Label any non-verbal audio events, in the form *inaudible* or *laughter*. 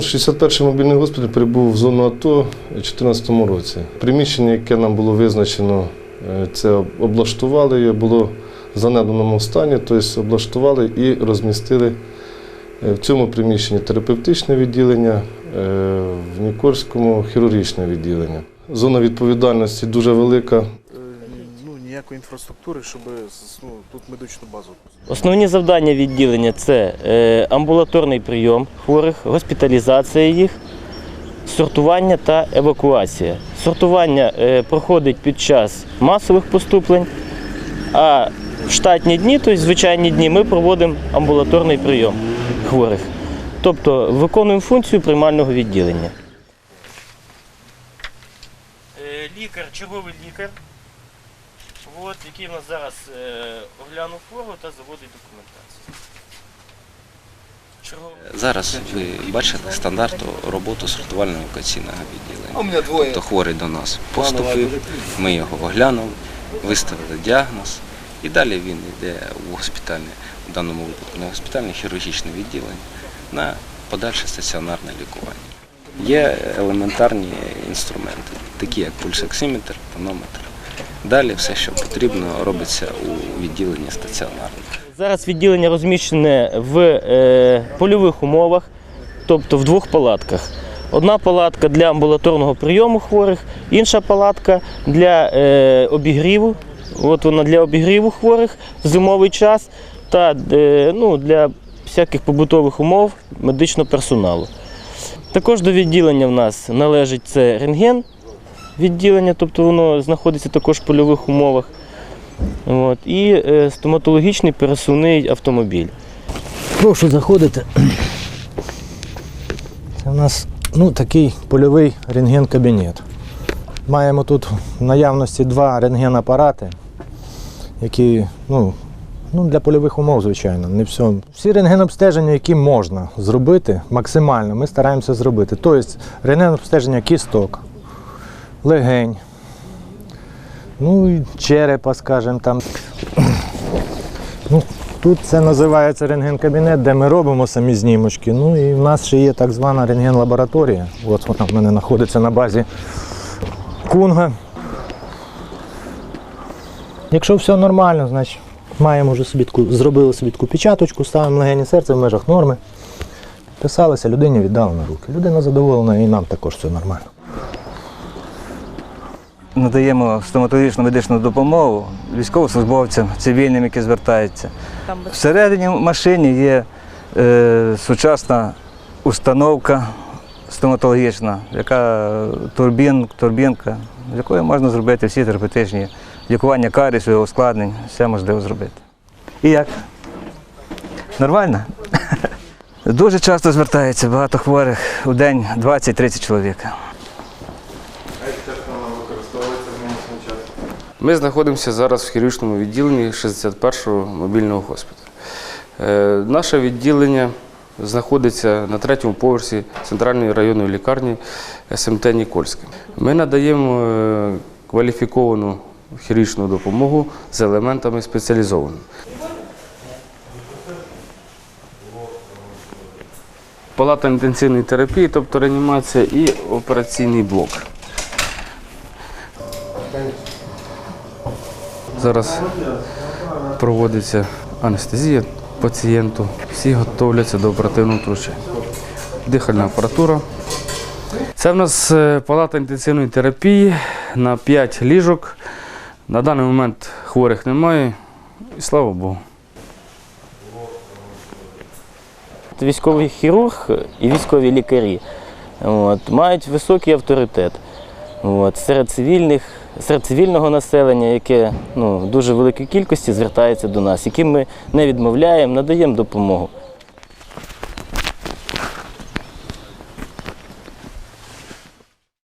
61-й мобільний госпіталь прибув в зону АТО у 2014 році. Приміщення, яке нам було визначено, е, це облаштували, було в занедбаному стані, тобто облаштували і розмістили е, в цьому приміщенні терапевтичне відділення, е, в Нікольському хірургічне відділення. Зона відповідальності дуже велика. Е, ніякої інфраструктури, щоб ну, тут медичну базу. Основні завдання відділення це е, амбулаторний прийом хворих, госпіталізація їх, сортування та евакуація. Сортування е, проходить під час масових поступлень, а в штатні дні, тобто звичайні дні, ми проводимо амбулаторний прийом хворих. Тобто виконуємо функцію приймального відділення. Лікар, черговий лікар, от, який в нас зараз е, оглянув хворого та заводить документацію. Зараз ви бачите стандартну роботу сортувально-евакуаційного відділення. У. Тобто хворий до нас поступив, ми його оглянули, виставили діагноз, і далі він йде в госпітальне, в даному випадку не госпітальне, хірургічне відділення на подальше стаціонарне лікування. Є елементарні інструменти, такі як пульсоксиметр, тонометр. Далі все, що потрібно, робиться у відділенні стаціонарному. Зараз відділення розміщене в е, польових умовах, тобто в двох палатках. Одна палатка для амбулаторного прийому хворих, інша палатка для е, обігріву. От вона для обігріву хворих в зимовий час та е, ну, для всяких побутових умов медичного персоналу. Також до відділення в нас належить це рентген відділення, тобто воно знаходиться також в польових умовах. От, і е, стоматологічний пересувний автомобіль. Прошу заходити. Це у нас ну, такий польовий рентген-кабінет. Маємо тут в наявності два рентген-апарати, які ну, ну, для польових умов, звичайно, не все. Всі рентген-обстеження, які можна зробити максимально, ми стараємося зробити. Тобто рентген-обстеження кісток, легень, ну і черепа, скажімо там. Ну, Тут це називається рентген-кабінет, де ми робимо самі знімочки. Ну і в нас ще є так звана рентген-лабораторія. От вона в мене знаходиться на базі Кунга. Якщо все нормально, значить маємо вже собі таку, зробили собі таку печаточку, ставимо легені серце в межах норми. Писалося, людині віддали на руки. Людина задоволена і нам також все нормально. Надаємо стоматологічну медичну допомогу військовослужбовцям, цивільним, які звертаються. Всередині в машині є е, сучасна установка стоматологічна, яка турбін, турбінка, з якої можна зробити всі терапевтичні лікування карісу, ускладнень, все можливо зробити. І як? Нормально? *laughs* Дуже часто звертаються багато хворих у день 20-30 чоловік. Ми знаходимося зараз в хірургічному відділенні 61-го мобільного госпіталю. Е, Наше відділення знаходиться на третьому поверсі центральної районної лікарні СМТ Нікольське. Ми надаємо е, кваліфіковану хірургічну допомогу з елементами спеціалізованої. Палата інтенсивної терапії, тобто реанімація і операційний блок. Зараз проводиться анестезія пацієнту. Всі готовляться до оперативного втручання. Дихальна апаратура. Це в нас е, палата інтенсивної терапії на 5 ліжок. На даний момент хворих немає. І слава Богу. Військовий хірург і військові лікарі от, мають високий авторитет от, серед, цивільних, серед цивільного населення, яке ну, в дуже великій кількості звертається до нас, яким ми не відмовляємо, надаємо допомогу.